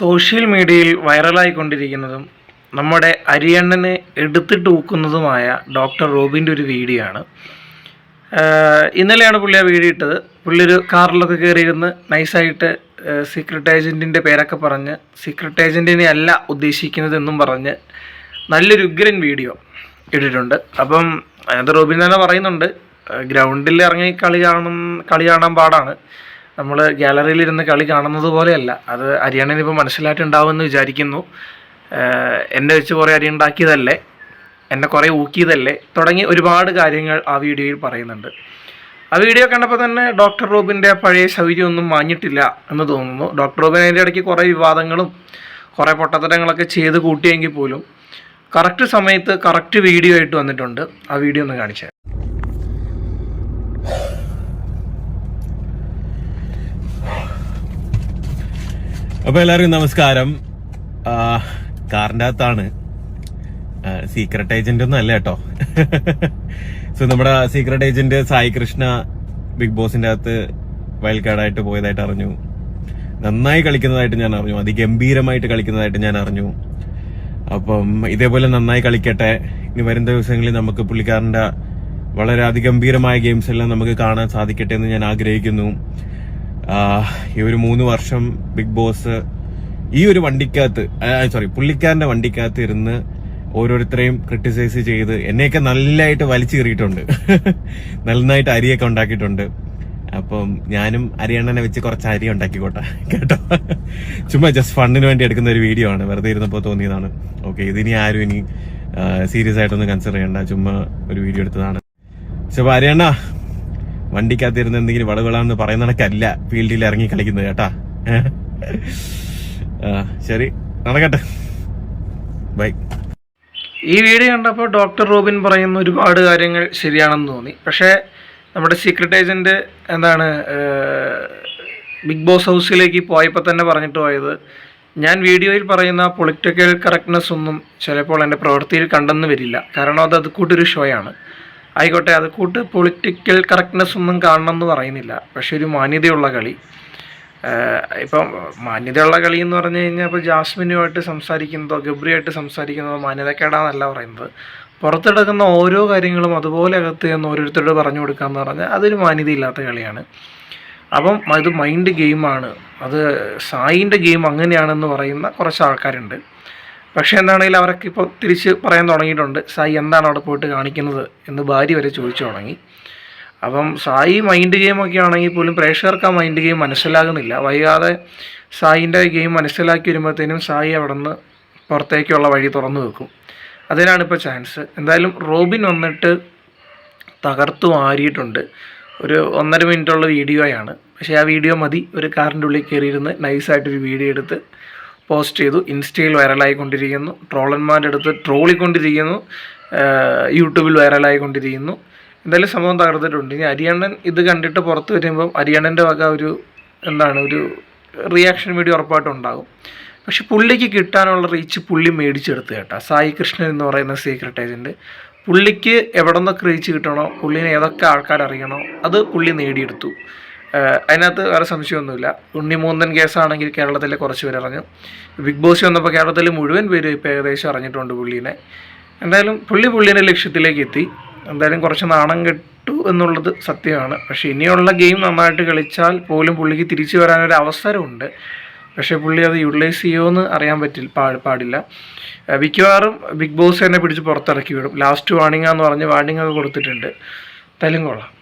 Social മീഡിയയിൽ വൈറലായിക്കൊണ്ടിരിക്കുന്നതും നമ്മുടെ അരിയണ്ണനെ എടുത്തിട്ട് ഊക്കുന്നതുമായ ഡോക്ടർ റോബിന്റെ ഒരു വീഡിയോ ആണ് ഇന്നലെയാണ് പുള്ളി ആ വീഡിയോ ഇട്ടത്. പുള്ളി ഒരു കാറിലൊക്കെ കയറിയിരുന്ന് നൈസായിട്ട് സീക്രട്ട് ഏജന്റിന്റെ പേരൊക്കെ പറഞ്ഞ് സീക്രട്ട് ഏജന്റിനെ അല്ല ഉദ്ദേശിക്കുന്നതെന്നും പറഞ്ഞ് നല്ലൊരു ഉഗ്രൻ വീഡിയോ ഇട്ടിട്ടുണ്ട്. അപ്പം അതിനകത്ത് റോബിൻ തന്നെ പറയുന്നുണ്ട്. ഗ്രൗണ്ടിൽ ഇറങ്ങി കളി കാണും കളി കാണാൻ പാടാണ്. നമ്മൾ ഗ്യാലറിയിൽ ഇരുന്ന് കളി കാണുന്നത് പോലെയല്ല. അത് അരിയാണന് ഇപ്പോൾ മനസ്സിലായിട്ടുണ്ടാവുമെന്ന് വിചാരിക്കുന്നു. എന്നെ വെച്ച് കുറേ അരി ഉണ്ടാക്കിയതല്ലേ? എന്നെ കുറേ ഊക്കിയതല്ലേ? തുടങ്ങി ഒരുപാട് കാര്യങ്ങൾ ആ വീഡിയോയിൽ പറയുന്നുണ്ട്. ആ വീഡിയോ കണ്ടപ്പോൾ തന്നെ ഡോക്ടർ റോബിന്റെ പഴയ ശൗര്യമൊന്നും മാഞ്ഞിട്ടില്ല എന്ന് തോന്നുന്നു. ഡോക്ടർ റോബിൻ അതിന്റെ ഇടയ്ക്ക് കുറേ വിവാദങ്ങളും കുറേ പൊട്ടത്തരങ്ങളൊക്കെ ചെയ്ത് കൂട്ടിയെങ്കിൽ പോലും കറക്റ്റ് സമയത്ത് കറക്റ്റ് വീഡിയോ ആയിട്ട് വന്നിട്ടുണ്ട്. ആ വീഡിയോ ഒന്ന് കാണിച്ചു അപ്പൊ എല്ലാവർക്കും നമസ്കാരം. കാറിന്റെ അകത്താണ്. സീക്രട്ട് ഏജന്റ് ഒന്നും അല്ല കേട്ടോ. സോ നമ്മുടെ secret agent Sai Krishna big ബോസിന്റെ അകത്ത് വൈൽഡ് കാർഡായിട്ട് പോയതായിട്ട് അറിഞ്ഞു. നന്നായി കളിക്കുന്നതായിട്ട് ഞാൻ അറിഞ്ഞു. അതിഗംഭീരമായിട്ട് കളിക്കുന്നതായിട്ട് ഞാൻ അറിഞ്ഞു. അപ്പം ഇതേപോലെ നന്നായി കളിക്കട്ടെ. ഇനി വരും ദിവസങ്ങളിൽ നമുക്ക് പുള്ളിക്കാരന്റെ വളരെ അതിഗംഭീരമായ ഗെയിംസ് എല്ലാം നമുക്ക് കാണാൻ സാധിക്കട്ടെ എന്ന് ഞാൻ ആഗ്രഹിക്കുന്നു. ഈ ഒരു മൂന്ന് വർഷം ബിഗ് ബോസ് ഈ ഒരു വണ്ടിക്കകത്ത് സോറി പുള്ളിക്കാരന്റെ വണ്ടിക്കകത്ത് ഇരുന്ന് ഓരോരുത്തരെയും ക്രിട്ടിസൈസ് ചെയ്ത് എന്നെയൊക്കെ നല്ലതായിട്ട് വലിച്ചു കയറിയിട്ടുണ്ട് നന്നായിട്ട് അരിയൊക്കെ ഉണ്ടാക്കിയിട്ടുണ്ട്. അപ്പം ഞാനും അരിയണ്ണനെ വെച്ച് കുറച്ച് അരി ഉണ്ടാക്കിക്കോട്ടെ കേട്ടോ? ചുമ്മാ ജസ്റ്റ് ഫണ്ടിന് വേണ്ടി എടുക്കുന്ന ഒരു വീഡിയോ ആണ്. വെറുതെ ഇരുന്നപ്പോൾ തോന്നിയതാണ്. ഓക്കെ ഇതിനി ആരും ഇനി സീരിയസ് ആയിട്ടൊന്നും കൺസിഡർ ചെയ്യണ്ട. ചുമ്മാ ഒരു വീഡിയോ എടുത്തതാണ്. പക്ഷെ അപ്പൊ അരിയണ്ണ വണ്ടിക്കകത്തിരുന്ന് എന്തെങ്കിലും വളവിളാന്ന് പറയുന്ന കണക്കല്ല ഫീൽഡിൽ ഇറങ്ങി കളിക്കുന്നത് കേട്ടാ. ശരി. നടക്കട്ടെ. ബൈ. ഈ വീഡിയോ കണ്ടപ്പോൾ ഡോക്ടർ റോബിൻ പറയുന്ന ഒരുപാട് കാര്യങ്ങൾ ശരിയാണെന്ന് തോന്നി. പക്ഷേ നമ്മുടെ സീക്രട്ട് ഏജന്റ് എന്താണ് ബിഗ് ബോസ് ഹൗസിലേക്ക് പോയപ്പോൾ തന്നെ പറഞ്ഞിട്ട് പോയത് ഞാൻ വീഡിയോയിൽ പറയുന്ന പൊളിറ്റിക്കൽ കറക്റ്റ്നെസ് ഒന്നും ചിലപ്പോൾ എന്റെ പ്രവൃത്തിയിൽ കണ്ടെന്ന് വരില്ല. കാരണം അത് അത് കൂട്ടൊരു ഷോയാണ് ആയിക്കോട്ടെ അത് കൂട്ട് പൊളിറ്റിക്കൽ കറക്റ്റ്നെസ് ഒന്നും കാണണമെന്ന് പറയുന്നില്ല. പക്ഷെ ഒരു മാന്യതയുള്ള കളി. ഇപ്പം മാന്യതയുള്ള കളി എന്ന് പറഞ്ഞു കഴിഞ്ഞാൽ ഇപ്പോൾ ജാസ്മിനുമായിട്ട് സംസാരിക്കുന്നതോ ഗബ്രിയായിട്ട് സംസാരിക്കുന്നതോ മാന്യതക്കേടാന്നല്ല പറയുന്നത്. പുറത്തെടുക്കുന്ന ഓരോ കാര്യങ്ങളും അതുപോലെ അകത്ത് എന്ന് ഓരോരുത്തരോട് പറഞ്ഞു കൊടുക്കാന്ന് പറഞ്ഞാൽ അതൊരു മാന്യതയില്ലാത്ത കളിയാണ്. അപ്പം അത് മൈൻഡ് ഗെയിമാണ് അത് സായിന്റെ ഗെയിം അങ്ങനെയാണെന്ന് പറയുന്ന കുറച്ച് ആൾക്കാരുണ്ട്. പക്ഷേ എന്താണെങ്കിൽ അവരൊക്കെ ഇപ്പോൾ തിരിച്ച് പറയാൻ തുടങ്ങിയിട്ടുണ്ട് സായി എന്താണ് അവിടെ പോയിട്ട് കാണിക്കുന്നത്? എന്ന് ഭാര്യ വരെ ചോദിച്ചു തുടങ്ങി. അപ്പം സായി മൈൻഡ് ഗെയിമൊക്കെ ആണെങ്കിൽ പോലും പ്രേക്ഷകർക്ക് ആ മൈൻഡ് ഗെയിം മനസ്സിലാകുന്നില്ല. വൈകാതെ സായിന്റെ ഗെയിം മനസ്സിലാക്കി വരുമ്പോഴത്തേനും സായി അവിടെ നിന്ന് പുറത്തേക്കുള്ള വഴി തുറന്നു വെക്കും. അതിനാണ് ഇപ്പോൾ ചാൻസ്. എന്തായാലും റോബിൻ വന്നിട്ട് തകർത്തു മാറിയിട്ടുണ്ട് ഒരു ഒന്നര മിനിറ്റുള്ള വീഡിയോയാണ്. പക്ഷേ ആ വീഡിയോ മതി. ഒരു കാറിന്റെ ഉള്ളിൽ കയറിയിരുന്ന് നൈസായിട്ടൊരു വീഡിയോ എടുത്ത് പോസ്റ്റ് ചെയ്തു. ഇൻസ്റ്റയിൽ വൈറലായിക്കൊണ്ടിരിക്കുന്നു. ട്രോളന്മാരുടെ അടുത്ത് ട്രോളിക്കൊണ്ടിരിക്കുന്നു. യൂട്യൂബിൽ വൈറലായിക്കൊണ്ടിരിക്കുന്നു. എന്തായാലും സംഭവം തകർത്തിട്ടുണ്ട്. ഇനി അരിയണ്ണൻ ഇത് കണ്ടിട്ട് പുറത്ത് വരുമ്പം അരിയണ്ണന്റെ വക ഒരു എന്താണ് ഒരു റിയാക്ഷൻ വീഡിയോ ഉറപ്പായിട്ടും ഉണ്ടാകും. പക്ഷെ പുള്ളിക്ക് കിട്ടാനുള്ള റീച്ച് പുള്ളി മേടിച്ചെടുത്ത് കേട്ടോ. സായി കൃഷ്ണൻ എന്ന് പറയുന്ന സീക്രട്ട് ഏജന്റ് പുള്ളിക്ക് എവിടെ നിന്നൊക്കെ റീച്ച് കിട്ടണോ പുള്ളിനെ ഏതൊക്കെ ആൾക്കാർ അറിയണോ അത് പുള്ളി നേടിയെടുത്തു. അതിനകത്ത് വേറെ സംശയമൊന്നുമില്ല. ഉണ്ണിമൂന്നൻ കേസാണെങ്കിൽ കേരളത്തിലെ കുറച്ച് പേര് അറിഞ്ഞു. ബിഗ് ബോസ് വന്നപ്പോൾ കേരളത്തിൽ മുഴുവൻ പേര് ഇപ്പോൾ ഏകദേശം അറിഞ്ഞിട്ടുണ്ട് പുള്ളീനെ. എന്തായാലും പുള്ളി പുള്ളീന്റെ ലക്ഷ്യത്തിലേക്ക് എത്തി. എന്തായാലും കുറച്ച് നാണം കെട്ടു എന്നുള്ളത് സത്യമാണ്. പക്ഷേ ഇനിയുള്ള ഗെയിം നന്നായിട്ട് കളിച്ചാൽ പോലും പുള്ളിക്ക് തിരിച്ചു വരാനൊരു അവസരമുണ്ട്. പക്ഷേ പുള്ളി അത് യൂട്ടിലൈസ് ചെയ്യുമെന്ന് അറിയാൻ പറ്റില്ല പാ പാടില്ല. മിക്കവാറും ബിഗ് ബോസ് തന്നെ പിടിച്ച് പുറത്തിറക്കി വിടും. ലാസ്റ്റ് വാണിംഗ് എന്ന് പറഞ്ഞ് വാണിംഗ് ഒക്കെ കൊടുത്തിട്ടുണ്ട്. തലും കൊള്ളാം.